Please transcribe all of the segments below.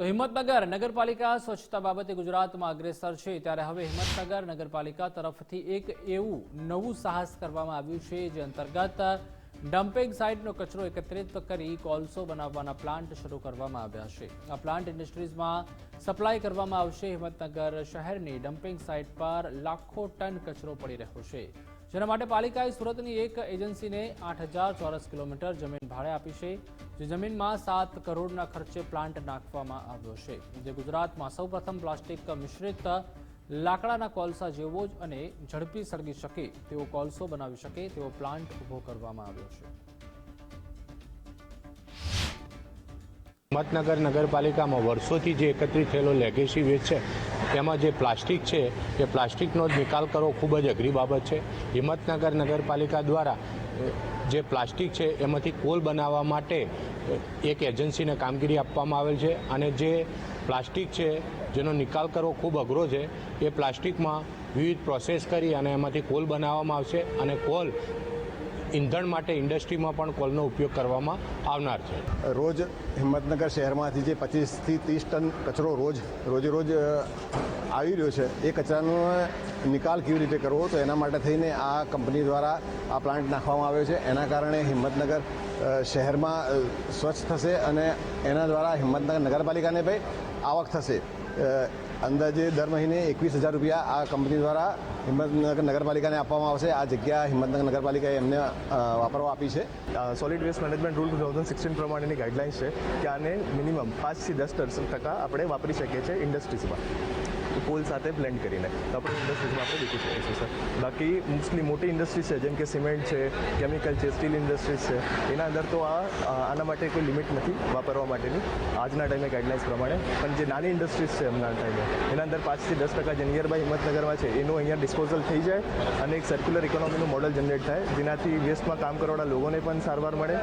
તો હિંમતનગર નગરપાલિકા સ્વચ્છતા બાબતે ગુજરાતમાં અગ્રેસર છે. ત્યારે હવે હિંમતનગર નગરપાલિકા તરફથી એક એવું નવું સાહસ કરવામાં આવ્યું છે, જે અંતર્ગત ડમ્પિંગ સાઇટનો કચરો એકત્રિત કરી કોલસો બનાવવાના પ્લાન્ટ શરૂ કરવામાં આવ્યા છે. આ પ્લાન્ટ ઇન્ડસ્ટ્રીઝમાં સપ્લાય કરવામાં આવશે. હિંમતનગર શહેરની ડમ્પિંગ સાઇટ પર લાખો ટન કચરો પડી રહ્યો છે. જેના માટે પાલિકાએ સુરતની એક એજન્સીને આઠ હજાર ચોરસ કિલોમીટર જમીન ભાડે આપી છે, જે જમીનમાં સાત કરોડના ખર્ચે પ્લાન્ટ નાખવામાં આવ્યો છે. જે ગુજરાતમાં સૌપ્રથમ પ્લાસ્ટિક મિશ્રિત લાકડાના કોલસા જેવો જ અને ઝડપી સળગી શકે તેવો કોલસો બનાવી શકે તેવો પ્લાન્ટ ઊભો કરવામાં આવ્યો છે. હિંમતનગર નગરપાલિકામાં વર્ષોથી જે એકત્રિત થયેલો લેગેસી વેસ્ટ છે તેમાં જે પ્લાસ્ટિક છે, એ પ્લાસ્ટિકનો જ નિકાલ કરવો ખૂબ જ અઘરી બાબત છે. હિંમતનગર નગરપાલિકા દ્વારા જે પ્લાસ્ટિક છે, એમાંથી કોલ બનાવવા માટે એક એજન્સીને કામગીરી આપવામાં આવેલ છે અને જે પ્લાસ્ટિક છે, જેનો નિકાલ કરવો ખૂબ અઘરો છે, એ પ્લાસ્ટિકમાં વિવિધ પ્રોસેસ કરી અને એમાંથી કોલ બનાવવામાં આવશે અને કોલ ઈંધણ માટે ઇન્ડસ્ટ્રીમાં પણ કોલનો ઉપયોગ કરવામાં આવનાર છે. રોજ હિંમતનગર શહેરમાંથી જે પચીસથી ત્રીસ ટન કચરો રોજ, રોજે રોજ આવી રહ્યો છે, એ કચરાનો નિકાલ કેવી રીતે કરવો? તો એના માટે થઈને આ કંપની દ્વારા આ પ્લાન્ટ નાખવામાં આવ્યો છે. એના કારણે હિંમતનગર શહેરમાં સ્વચ્છ થશે અને એના દ્વારા હિંમતનગર નગરપાલિકાને ભાઈ આવક થશે. અંદાજે દર મહિને એકવીસ હજાર રૂપિયા આ કંપની દ્વારા હિંમતનગર નગરપાલિકાને આપવામાં આવશે. આ જગ્યા હિંમતનગર નગરપાલિકાએ એમને વાપરવા આપી છે. Solid waste management rule two thousand sixteen પ્રમાણેની ગાઈડલાઇન્સ છે કે આને મિનિમમ પાંચથી દસ ટકા આપણે વાપરી શકીએ છીએ ઇન્ડસ્ટ્રીઝમાં કોલ સાથે બ્લેન્ડ કરીને. તો આપણે ઇન્ડસ્ટ્રીઝમાં આપણે મૂકી શકીએ છીએ સર બાકી મોસ્ટલી મોટી ઇન્ડસ્ટ્રી છે, જેમ કે સિમેન્ટ છે કેમિકલ છે સ્ટીલ ઇન્ડસ્ટ્રીઝ છે, એના અંદર તો આ- આના માટે કોઈ લિમિટ નથી વાપરવા માટેની. આજના ટાઈમે ગાઈડલાઇન્સ પ્રમાણે. પણ જે નાની ઇન્ડસ્ટ્રીઝ છે એમના ટાઈમે એના અંદર પાંચથી દસ ટકા જે નિયર હિંમતનગરમાં છે, એનું અહીંયા ડિસ્પોઝલ થઈ જાય અને એક સર્ક્યુલર ઇકોનોમીનું મોડલ જનરેટ થાય, જેનાથી વેસ્ટમાં કામ કરવાના લોકોને પણ સારવાર મળે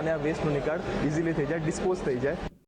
અને આ વેસ્ટનો નિકાલ ઇઝીલી થઈ જાય ડિસ્પોઝ થઈ જાય.